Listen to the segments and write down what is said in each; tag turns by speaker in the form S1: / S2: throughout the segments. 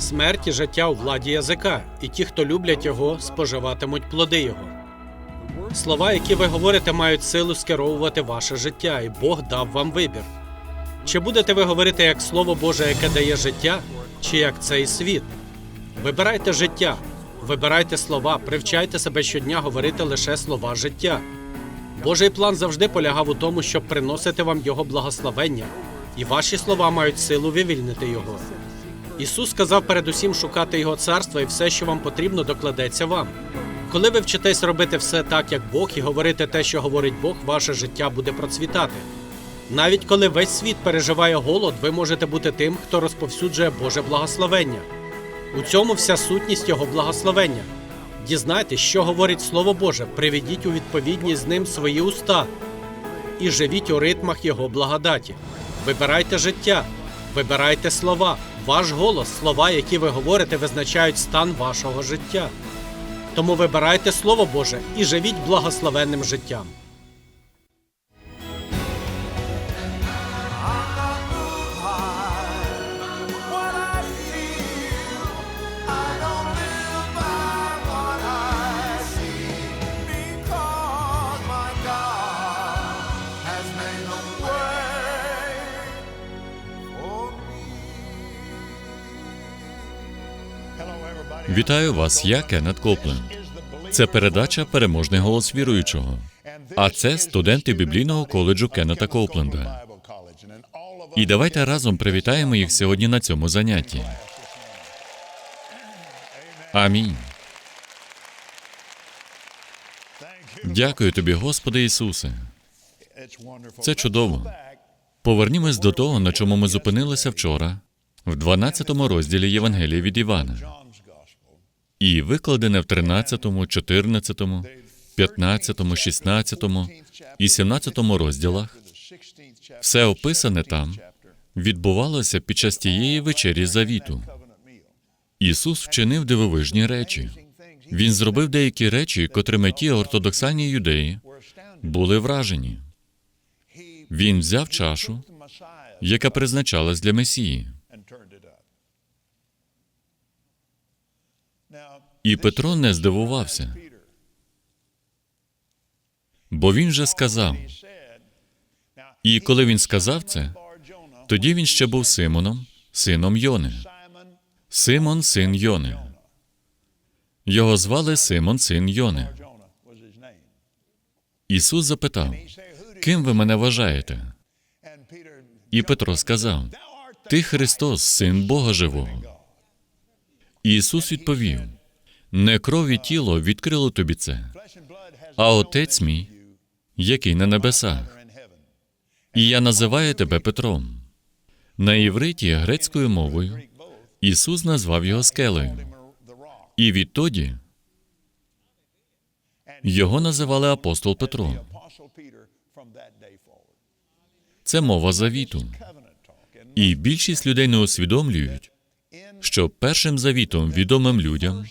S1: Смерть і життя у владі язика, і ті, хто люблять його, споживатимуть плоди його. Слова, які ви говорите, мають силу скеровувати ваше життя, і Бог дав вам вибір. Чи будете ви говорити як Слово Боже, яке дає життя, чи як цей світ? Вибирайте життя, вибирайте слова, привчайте себе щодня говорити лише слова життя. Божий план завжди полягав у тому, щоб приносити вам Його благословення, і ваші слова мають силу вивільнити Його. Ісус сказав передусім шукати Його царства, і все, що вам потрібно, докладеться вам. Коли ви вчитесь робити все так, як Бог, і говорити те, що говорить Бог, ваше життя буде процвітати. Навіть коли весь світ переживає голод, ви можете бути тим, хто розповсюджує Боже благословення. У цьому вся сутність Його благословення. Дізнайтесь, що говорить Слово Боже, приведіть у відповідність з ним свої уста і живіть у ритмах Його благодаті. Вибирайте життя, вибирайте слова. Ваш голос, слова, які ви говорите, визначають стан вашого життя. Тому вибирайте Слово Боже і живіть благословенним життям.
S2: Вітаю вас, я Кеннет Копленд. Це передача Переможний голос віруючого. А це студенти біблійного коледжу Кеннета Копленда. І давайте разом привітаємо їх сьогодні на цьому занятті. Амінь. Дякую тобі, Господи Ісусе. Це чудово. Повернімось до того, на чому ми зупинилися вчора, в 12 розділі Євангелія від Івана. І викладене в 13, 14, 15, 16 і 17 розділах, все описане там відбувалося під час тієї вечері завіту. Ісус вчинив дивовижні речі. Він зробив деякі речі, котрими ті ортодоксальні юдеї були вражені. Він взяв чашу, яка призначалась для Месії. І Петро не здивувався, бо він же сказав. І коли він сказав це, тоді він ще був Симоном, сином Йони. Симон, син Йони. Його звали Симон, син Йони. Ісус запитав, ким ви мене вважаєте? І Петро сказав: Ти Христос, син Бога живого. І Ісус відповів: Не кров і тіло відкрило тобі це, а Отець мій, який на небесах. І я називаю тебе Петром. На івриті грецькою мовою Ісус назвав його скелею. І відтоді його називали апостол Петро. Це мова завіту. І більшість людей не усвідомлюють, що першим завітом, відомим людям,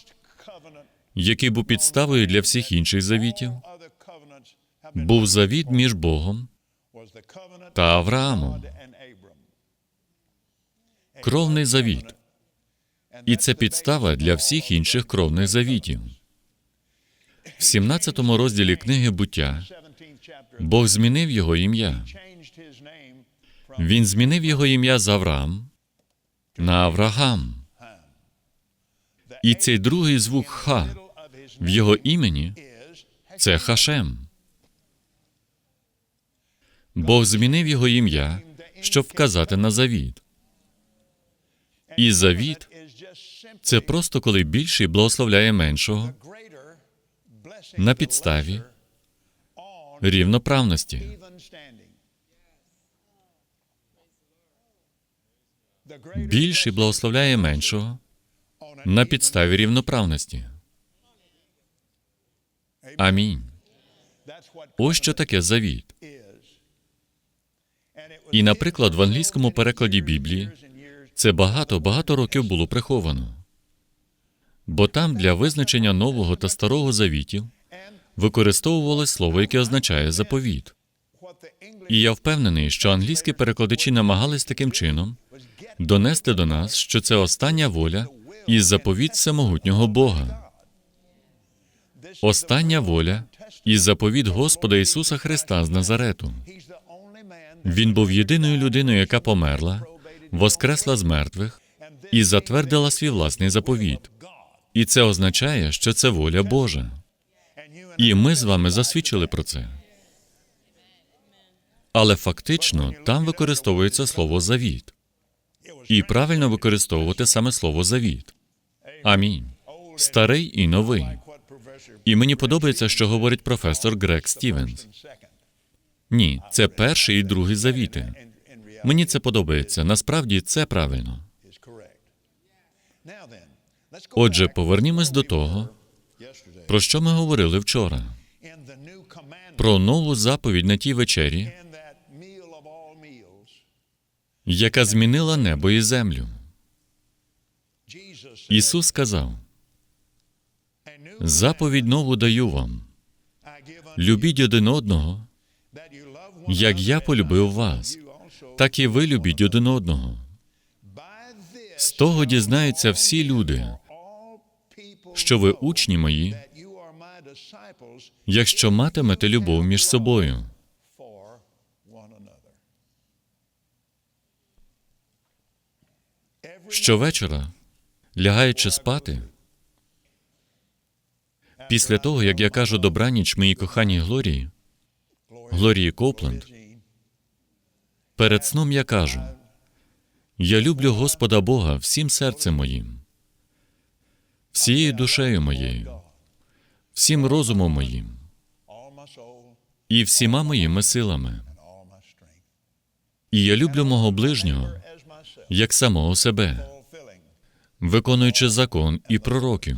S2: який був підставою для всіх інших завітів, був завіт між Богом та Авраамом. Кровний завіт. І це підстава для всіх інших кровних завітів. В 17 розділі книги буття Бог змінив його ім'я. Він змінив його ім'я з Авраам на Аврагам. І цей другий звук Ха в його імені це Хашем. Бог змінив його ім'я, щоб вказати на завіт. І завіт це просто коли більший благословляє меншого на підставі рівноправності. Більший благословляє меншого на підставі рівноправності. Амінь. Ось що таке завіт. І, наприклад, в англійському перекладі Біблії це багато багато років було приховано. Бо там для визначення нового та старого завітів використовувалось слово, яке означає заповіт. І я впевнений, що англійські перекладачі намагались таким чином донести до нас, що це остання воля і заповідь всемогутнього Бога. Остання воля і заповідь Господа Ісуса Христа з Назарету. Він був єдиною людиною, яка померла, воскресла з мертвих і затвердила свій власний заповіт. І це означає, що це воля Божа. І ми з вами засвідчили про це. Але фактично там використовується слово завіт. І правильно використовувати саме слово завіт. Амінь. Старий і новий. І мені подобається, що говорить професор Грег Стівенс. Ні, це перший і другий завіти. Мені це подобається. Насправді це правильно. Отже, повернімось до того, про що ми говорили вчора. Про нову заповідь на тій вечері, яка змінила небо і землю. Ісус сказав: заповідь нову даю вам. Любіть один одного, як я полюбив вас, так і ви любіть один одного. З того дізнаються всі люди, що ви учні мої, якщо матимете любов між собою. Щовечора, лягаючи спати, після того, як я кажу добраніч моїй коханій Глорії, Глорії Копленд, перед сном я кажу: я люблю Господа Бога всім серцем моїм, всією душею моєю, всім розумом моїм і всіма моїми силами. І я люблю мого ближнього як самого себе, виконуючи закон і пророків.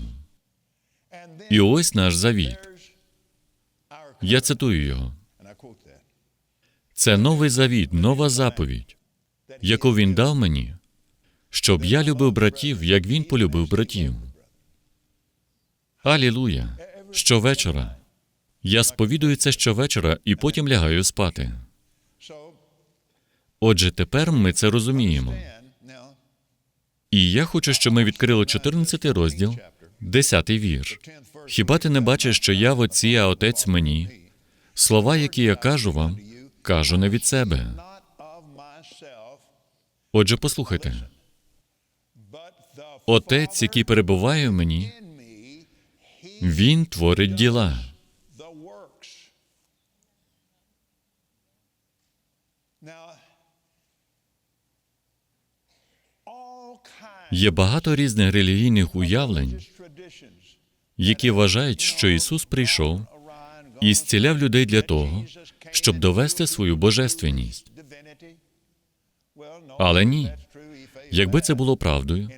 S2: І ось наш завіт. Я цитую його. Це новий завіт, нова заповідь, яку він дав мені, щоб я любив братів, як він полюбив братів. Алілуя! Щовечора. Я сповідую це щовечора і потім лягаю спати. Отже, тепер ми це розуміємо. І я хочу, щоб ми відкрили 14 розділ, 10 вірш. Хіба ти не бачиш, що я в отці, а отець мені? Слова, які я кажу вам, кажу не від себе. Отже, послухайте. Отець, який перебуває в мені, він творить діла. Є багато різних релігійних уявлень, які вважають, що Ісус прийшов і зціляв людей для того, щоб довести свою божественність. Але ні. Якби це було правдою,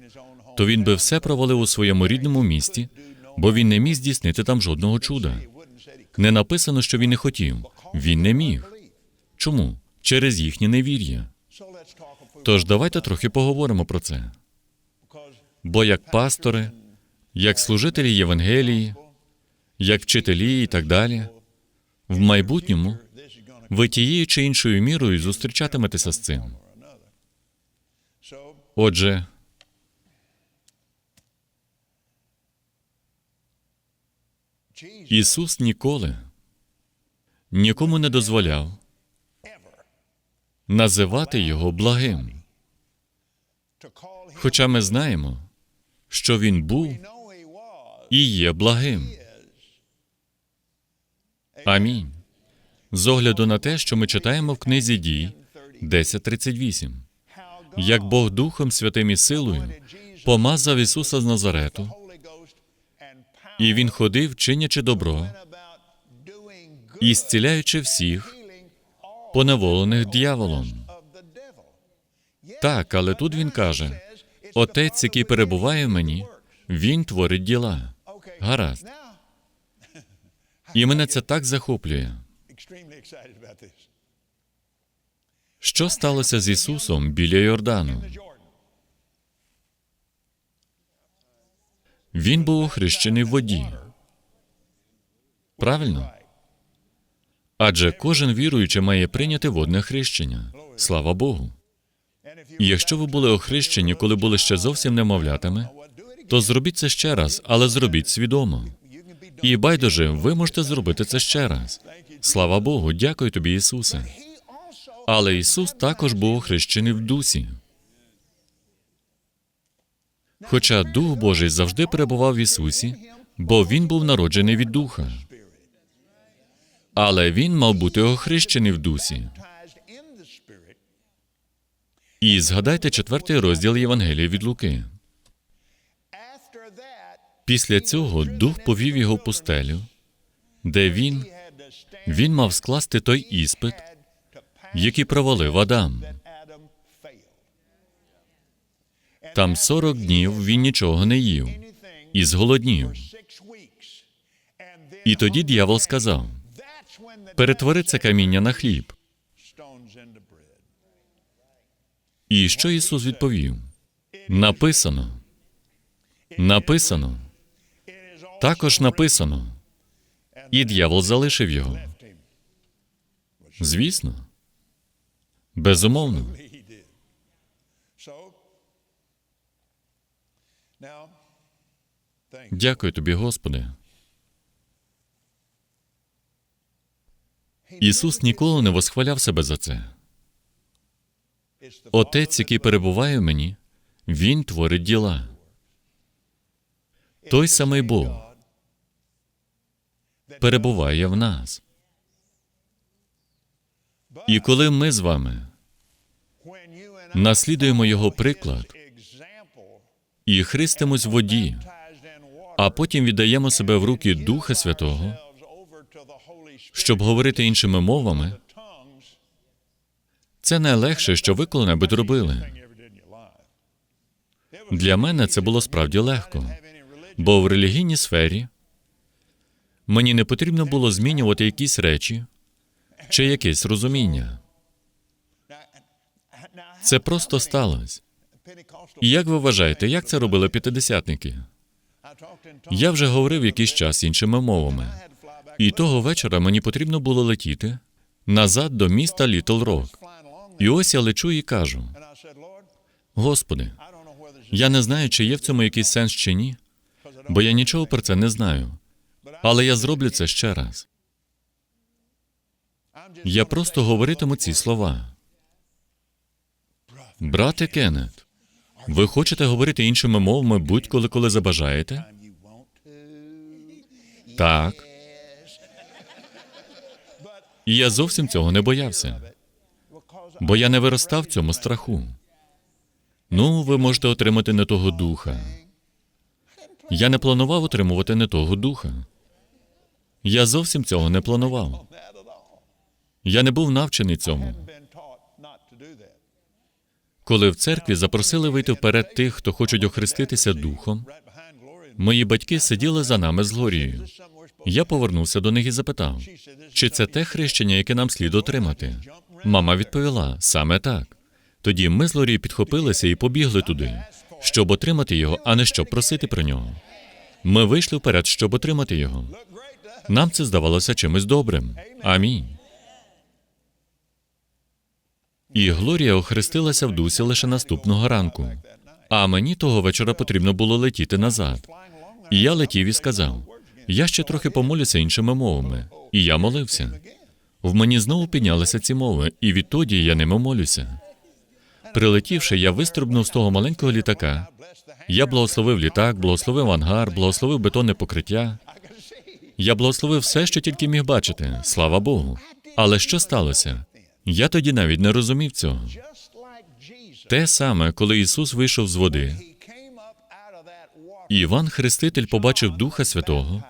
S2: то він би все провалив у своєму рідному місті, бо він не міг здійснити там жодного чуда. Не написано, що він не хотів. Він не міг. Чому? Через їхнє невір'я. Тож давайте трохи поговоримо про це. Бо як пастори, як служителі Євангелії, як вчителі і так далі, в майбутньому ви тією чи іншою мірою зустрічатиметеся з цим. Отже, Ісус ніколи нікому не дозволяв називати його благим. Хоча ми знаємо, що він був і є благим. Амінь. З огляду на те, що ми читаємо в книзі дій 10.38. як Бог Духом Святим і силою помазав Ісуса з Назарету, і Він ходив, чинячи добро і зціляючи всіх, поневолених дьяволом. Так, але тут він каже: Отець, який перебуває в мені, він творить діла. Гаразд. І мене це так захоплює. Що сталося з Ісусом біля Йордану? Він був охрещений в воді. Правильно? Адже кожен віруючий має прийняти водне хрещення. Слава Богу. Якщо ви були охрещені, коли були ще зовсім немовлятами, то зробіть це ще раз, але зробіть свідомо. І байдуже, ви можете зробити це ще раз. Слава Богу, дякую тобі, Ісусе. Але Ісус також був охрещений в дусі. Хоча Дух Божий завжди перебував в Ісусі, бо Він був народжений від Духа. Але Він мав бути охрещений в дусі. І згадайте четвертий розділ Євангелія від Луки. Після цього Дух повів його в пустелю, де він, він мав скласти той іспит, який провалив Адам. Там 40 днів він нічого не їв і зголоднів. І тоді дьявол сказав: перетвори це каміння на хліб. І що Ісус відповів? Написано. Написано. Також написано. І дьявол залишив його. Звісно. Безумовно. Дякую тобі, Господи. Ісус ніколи не восхваляв себе за це. Отець, який перебуває в мені, Він творить діла. Той самий Бог перебуває в нас. І коли ми з вами наслідуємо Його приклад і христимось в воді, а потім віддаємо себе в руки Духа Святого, щоб говорити іншими мовами, це найлегше, що ви коли-небудь робили. Для мене це було справді легко, бо в релігійній сфері мені не потрібно було змінювати якісь речі чи якесь розуміння. Це просто сталося. І як ви вважаєте, як це робили п'ятидесятники? Я вже говорив якийсь час іншими мовами, і того вечора мені потрібно було летіти назад до міста Літл Рок. І ось я лечу і кажу: Господи, я не знаю, чи є в цьому якийсь сенс чи ні, бо я нічого про це не знаю. Але я зроблю це ще раз. Я просто говоритиму ці слова. Брате Кеннет, ви хочете говорити іншими мовами будь-коли, коли забажаєте? Так. І я зовсім цього не боявся, бо я не виростав в цьому страху. Ну, ви можете отримати не того духа. Я не планував отримувати не того духа. Я зовсім цього не планував. Я не був навчений цьому. Коли в церкві запросили вийти вперед тих, хто хочуть охреститися духом, мої батьки сиділи за нами з Глорією. Я повернувся до них і запитав, чи це те хрещення, яке нам слід отримати. Мама відповіла саме так. Тоді ми з Лорією підхопилися і побігли туди, щоб отримати його, а не щоб просити про нього. Ми вийшли вперед, щоб отримати його. Нам це здавалося чимось добрим. Амінь. І Глорія охрестилася в дусі лише наступного ранку. А мені того вечора потрібно було летіти назад. І я летів і сказав: я ще трохи помолюся іншими мовами. І я молився. В мені знову піднялися ці мови, і відтоді я ними молюся. Прилетівши, я вистрибнув з того маленького літака. Я благословив літак, благословив ангар, благословив бетонне покриття. Я благословив все, що тільки міг бачити. Слава Богу. Але що сталося? Я тоді навіть не розумів цього. Те саме, коли Ісус вийшов з води, Іван Хреститель побачив Духа Святого,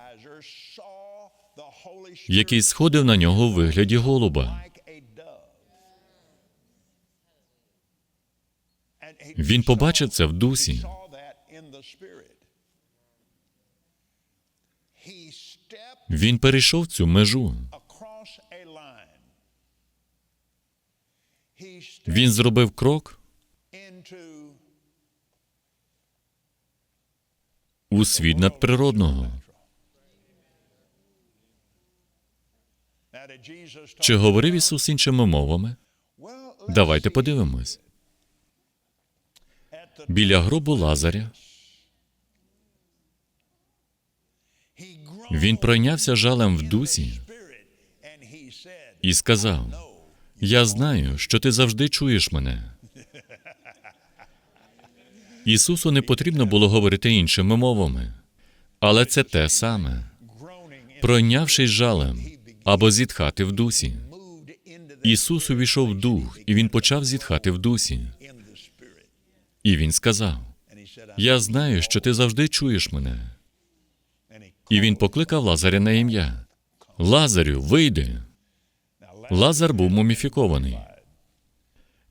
S2: який сходив на нього у вигляді голуба. Він побачив це в дусі. Він перейшов цю межу. Він зробив крок у світ надприродного. Чи говорив Ісус іншими мовами? Давайте подивимось. Біля гробу Лазаря Він пройнявся жалем в дусі і сказав: Я знаю, що ти завжди чуєш мене. Ісусу не потрібно було говорити іншими мовами, але це те саме. Пройнявшись жалем або зітхати в дусі. Ісус увійшов в дух, і він почав зітхати в дусі. І він сказав: Я знаю, що ти завжди чуєш мене. І він покликав Лазаря на ім'я. Лазарю, вийди. Лазар був муміфікований.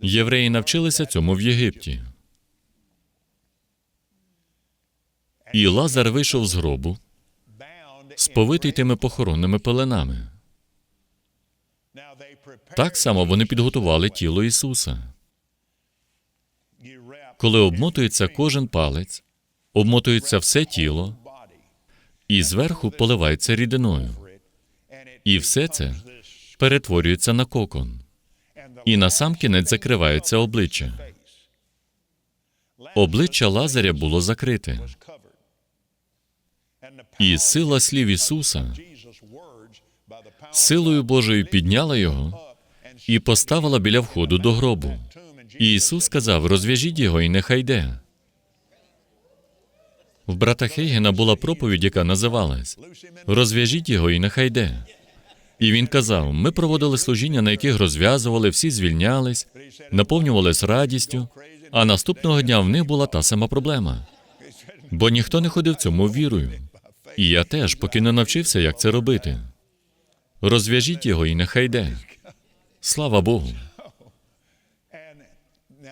S2: Євреї навчилися цьому в Єгипті. І Лазар вийшов з гробу, сповитий тими похоронними пеленами. Так само вони підготували тіло Ісуса. Коли обмотується кожен палець, обмотується все тіло, і зверху поливається рідиною. І все це перетворюється на кокон. І на сам кінець закривається обличчя. Обличчя Лазаря було закрите. І сила слів Ісуса силою Божою підняла його і поставила біля входу до гробу. І Ісус сказав: розв'яжіть його і нехай йде. В брата Хейгена була проповідь, яка називалась Розв'яжіть його і нехай йде. І він казав: ми проводили служіння, на яких розв'язували, всі звільнялись, наповнювались радістю, а наступного дня в них була та сама проблема. Бо ніхто не ходив цьому вірою. І я теж, поки не навчився, як це робити. Розв'яжіть його і нехай йде. Слава Богу.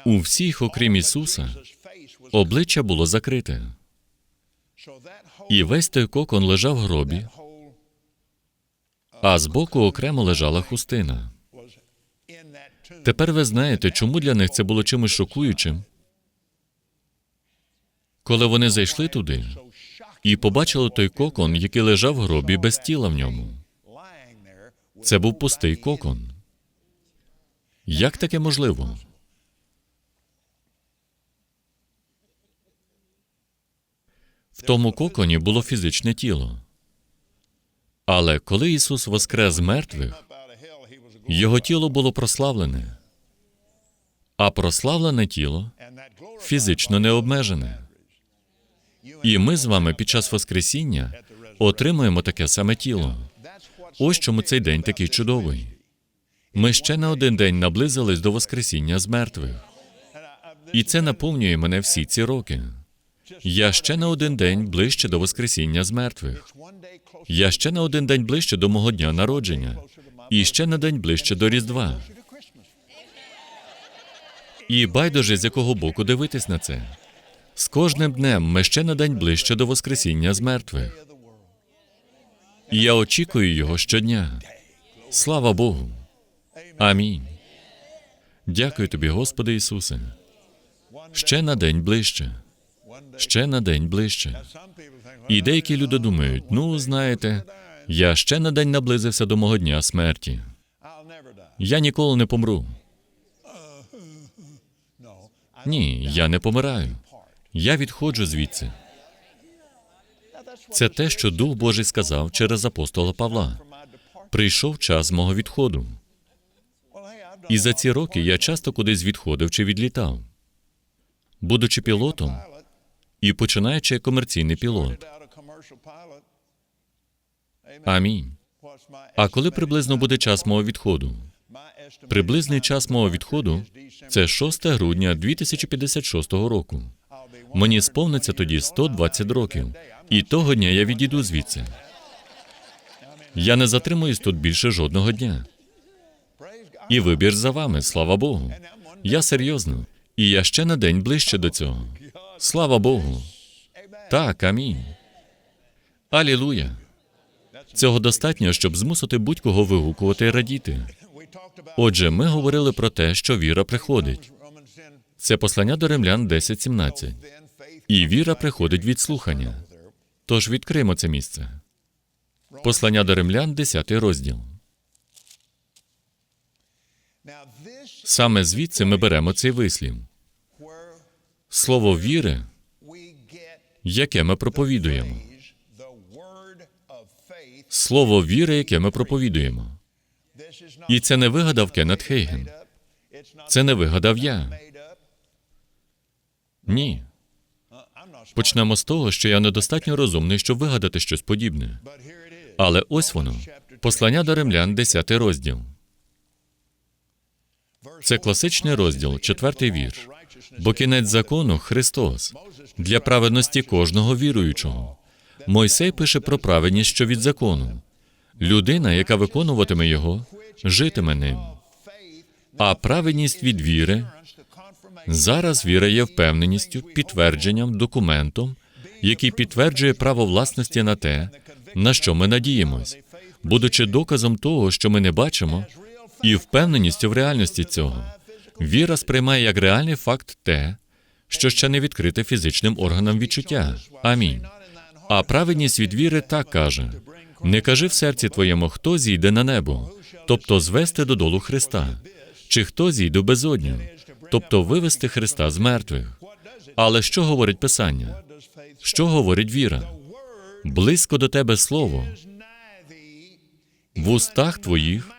S2: У всіх, окрім Ісуса, обличчя було закрите. І весь той кокон лежав в гробі, а збоку окремо лежала хустина. Тепер ви знаєте, чому для них це було чимось шокуючим. Коли вони зайшли туди і побачили той кокон, який лежав в гробі без тіла в ньому. Це був пустий кокон. Як таке можливо? В тому коконі було фізичне тіло. Але коли Ісус воскрес з мертвих, його тіло було прославлене, а прославлене тіло фізично не обмежене. І ми з вами під час Воскресіння отримуємо таке саме тіло. Ось чому цей день такий чудовий. Ми ще на один день наблизились до Воскресіння з мертвих. І це наповнює мене всі ці роки. Я ще на один день ближче до Воскресіння з мертвих. Я ще на один день ближче до мого дня народження. І ще на день ближче до Різдва. І байдуже, з якого боку дивитись на це. З кожним днем ми ще на день ближче до Воскресіння з мертвих. І я очікую його щодня. Слава Богу. Амінь. Дякую тобі, Господи Ісусе. Ще на день ближче. Ще на день ближче. І деякі люди думають: ну, знаєте, я ще на день наблизився до мого дня смерті. Я ніколи не помру. Ні, я не помираю. Я відходжу звідси. Це те, що Дух Божий сказав через апостола Павла. Прийшов час мого відходу. І за ці роки я часто кудись відходив чи відлітав. Будучи пілотом і починаючи як комерційний пілот. Амінь. А коли приблизно буде час мого відходу? Приблизний час мого відходу це 6 грудня 2056 року. Мені сповниться тоді 120 років, і того дня я відійду звідси. Я не затримуюсь тут більше жодного дня. І вибір за вами, слава Богу. Я серйозно, і я ще на день ближче до цього. Слава Богу. Так, амінь. Алілуя. Цього достатньо, щоб змусити будь-кого вигукувати і радіти. Отже, ми говорили про те, що віра приходить. Це послання до римлян 10.17. І віра приходить від слухання. Тож відкриємо це місце. Послання до римлян, 10 розділ. Саме звідси ми беремо цей вислів. Слово віри, яке ми проповідуємо. слово віри, яке ми проповідуємо. І це не вигадав Кеннет Хейген. Це не вигадав я. Ні. Почнемо з того, що я недостатньо розумний, щоб вигадати щось подібне. Але ось воно. Послання до римлян, 10 розділ. Це класичний розділ, четвертий вірш. Бо кінець закону Христос для праведності кожного віруючого. Мойсей пише про праведність, що від закону. Людина, яка виконуватиме його, житиме ним. А праведність від віри зараз віра є впевненістю, підтвердженням, документом, який підтверджує право власності на те, на що ми надіємось, будучи доказом того, що ми не бачимо, і впевненістю в реальності цього. Віра сприймає як реальний факт те, що ще не відкрите фізичним органам відчуття. Амінь. А праведність від віри так каже: не кажи в серці твоєму, хто зійде на небо, тобто звести додолу Христа, чи хто зійде в безодню, тобто вивести Христа з мертвих. Але що говорить Писання? Що говорить віра? Близько до тебе слово в устах твоїх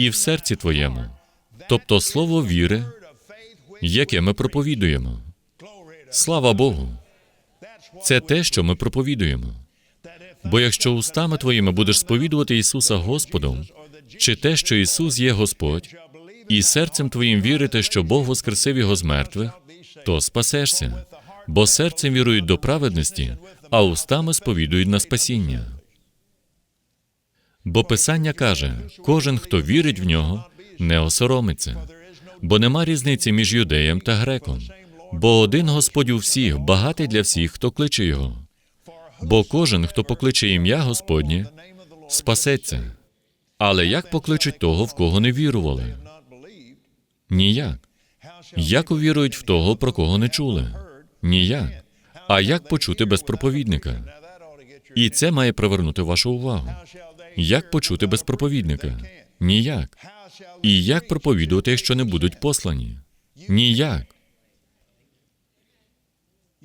S2: і в серці твоєму, тобто слово віри, яке ми проповідуємо. Слава Богу! Це те, що ми проповідуємо. Бо якщо устами твоїми будеш сповідувати Ісуса Господом, чи те, що Ісус є Господь, і серцем твоїм вірити, що Бог воскресив його з мертвих, то спасешся, бо серцем вірують до праведності, а устами сповідують на спасіння. Бо Писання каже: кожен, хто вірить в нього, не осоромиться, бо нема різниці між юдеєм та греком. Бо один Господь у всіх, багатий для всіх, хто кличе його. Бо кожен, хто покличе ім'я Господнє, спасеться. Але як покличуть того, в кого не вірували? Ніяк. Як увірують в того, про кого не чули? Ніяк. А як почути без проповідника? І це має привернути вашу увагу. Як почути без проповідника? Ніяк. І як проповідувати, якщо не будуть послані? Ніяк.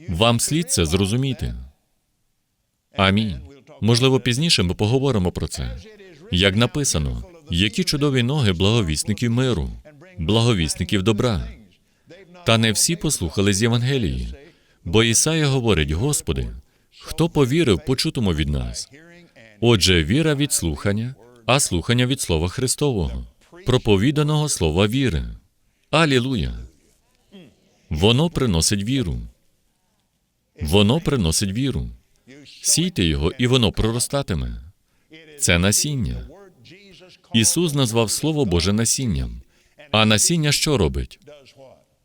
S2: Вам слід це зрозуміти. Амінь. Можливо, пізніше ми поговоримо про це. Як написано, які чудові ноги благовісників миру, благовісників добра. Та не всі послухали з Євангелії. Бо Ісая говорить: Господи, хто повірив почутому від нас? Отже, віра від слухання, а слухання від Слова Христового, проповіданого слова віри. Алілуя! Воно приносить віру. Воно приносить віру. Сійте його, і воно проростатиме. Це насіння. Ісус назвав Слово Боже насінням. А насіння що робить?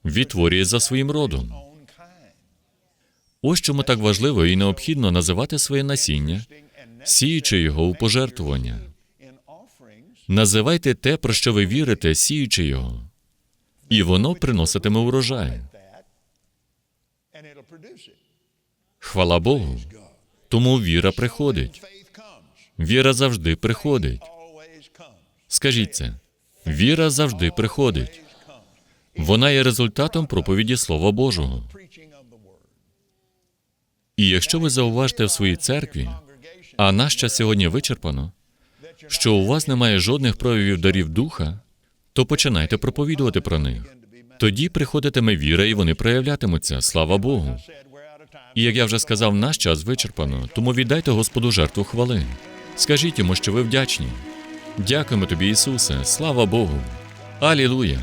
S2: Відтворює за своїм родом. Ось чому так важливо і необхідно називати своє насіння, сіючи його у пожертвування. Називайте те, про що ви вірите, сіючи його, і воно приноситиме урожай. Хвала Богу. Тому віра приходить. Віра завжди приходить. Скажіть це. Віра завжди приходить. Вона є результатом проповіді Слова Божого. І якщо ви зауважите в своїй церкві, а час сьогодні вичерпано, що у вас немає жодних проявів дарів духа, то починайте проповідувати про них. Тоді приходитиме віра, і вони проявлятимуться. Слава Богу. І як я вже сказав, наш час вичерпано, тому віддайте Господу жертву хвали. Скажіть йому, що ви вдячні. Дякуємо тобі, Ісусе. Слава Богу. Алілуя.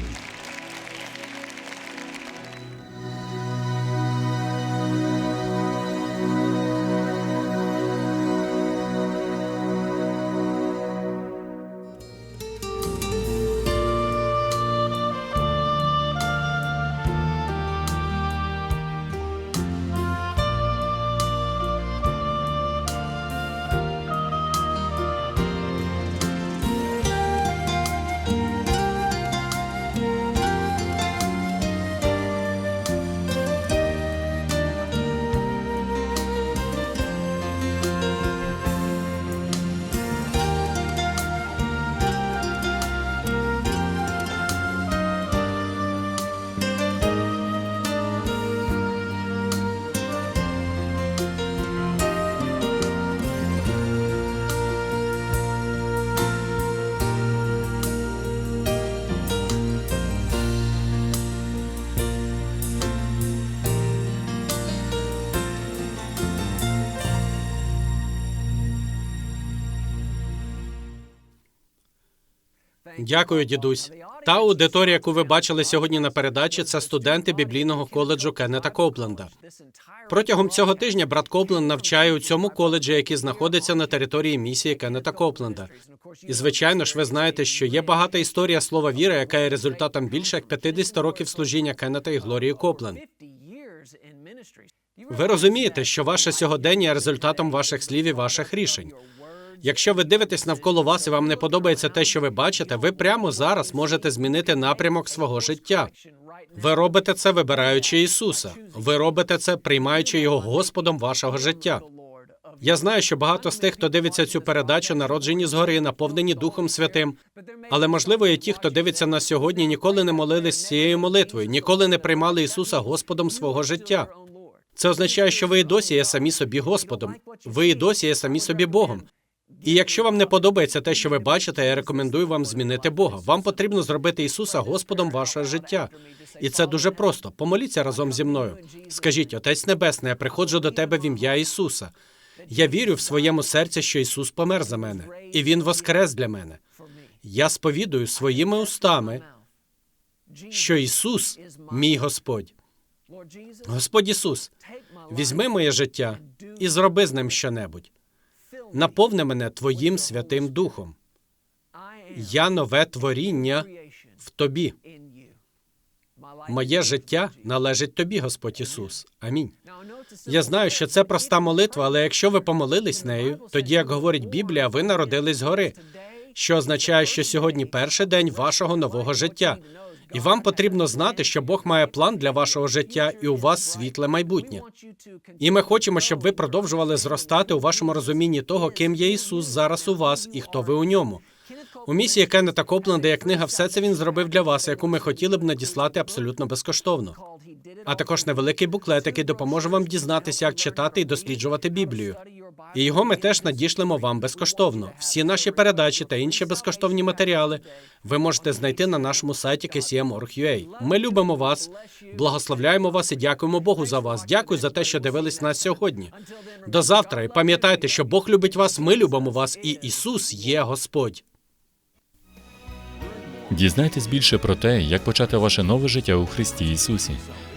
S1: Дякую, дідусь. Та аудиторія, яку ви бачили сьогодні на передачі, це студенти біблійного коледжу Кеннета Копленда. Протягом цього тижня брат Копленд навчає у цьому коледжі, який знаходиться на території місії Кеннета Копленда. І звичайно ж, ви знаєте, що є багата історія слова віри, яка є результатом більше як 50 років служіння Кеннета і Глорії Копленд. Ви розумієте, що ваше сьогодення є результатом ваших слів і ваших рішень. Якщо ви дивитесь навколо вас і вам не подобається те, що ви бачите, ви прямо зараз можете змінити напрямок свого життя. Ви робите це, вибираючи Ісуса. Ви робите це, приймаючи його Господом вашого життя. Я знаю, що багато з тих, хто дивиться цю передачу, народжені згори, наповнені Духом Святим. Але можливо, є ті, хто дивиться нас сьогодні, ніколи не молились цією молитвою, ніколи не приймали Ісуса Господом свого життя. Це означає, що ви і досі є самі собі Господом. Ви і досі є самі собі Богом. І якщо вам не подобається те, що ви бачите, я рекомендую вам змінити Бога. Вам потрібно зробити Ісуса Господом вашого життя. І це дуже просто. Помоліться разом зі мною. Скажіть, Отець Небесний, я приходжу до тебе в ім'я Ісуса. Я вірю в своєму серці, що Ісус помер за мене, і Він воскрес для мене. Я сповідую своїми устами, що Ісус мій Господь. Господь Ісус, візьми моє життя і зроби з ним щонебудь. Наповни мене Твоїм Святим Духом. Я нове творіння в Тобі. Моє життя належить Тобі, Господь Ісус. Амінь. Я знаю, що це проста молитва, але якщо ви помолились нею, тоді, як говорить Біблія, ви народились згори, що означає, що сьогодні перший день вашого нового життя. І вам потрібно знати, що Бог має план для вашого життя, і у вас світле майбутнє. І ми хочемо, щоб ви продовжували зростати у вашому розумінні того, ким є Ісус зараз у вас і хто ви у ньому. У місії Кеннета Копленда є книга Все це він зробив для вас, яку ми хотіли б надіслати абсолютно безкоштовно. А також невеликий буклет, який допоможе вам дізнатися, як читати і досліджувати Біблію. І його ми теж надішлемо вам безкоштовно. Всі наші передачі та інші безкоштовні матеріали ви можете знайти на нашому сайті kcm.org.ua. Ми любимо вас, благословляємо вас і дякуємо Богу за вас. Дякую за те, що дивились нас сьогодні. До завтра. І пам'ятайте, що Бог любить вас, ми любимо вас, і Ісус є Господь.
S2: Дізнайтесь більше про те, як почати ваше нове життя у Христі Ісусі.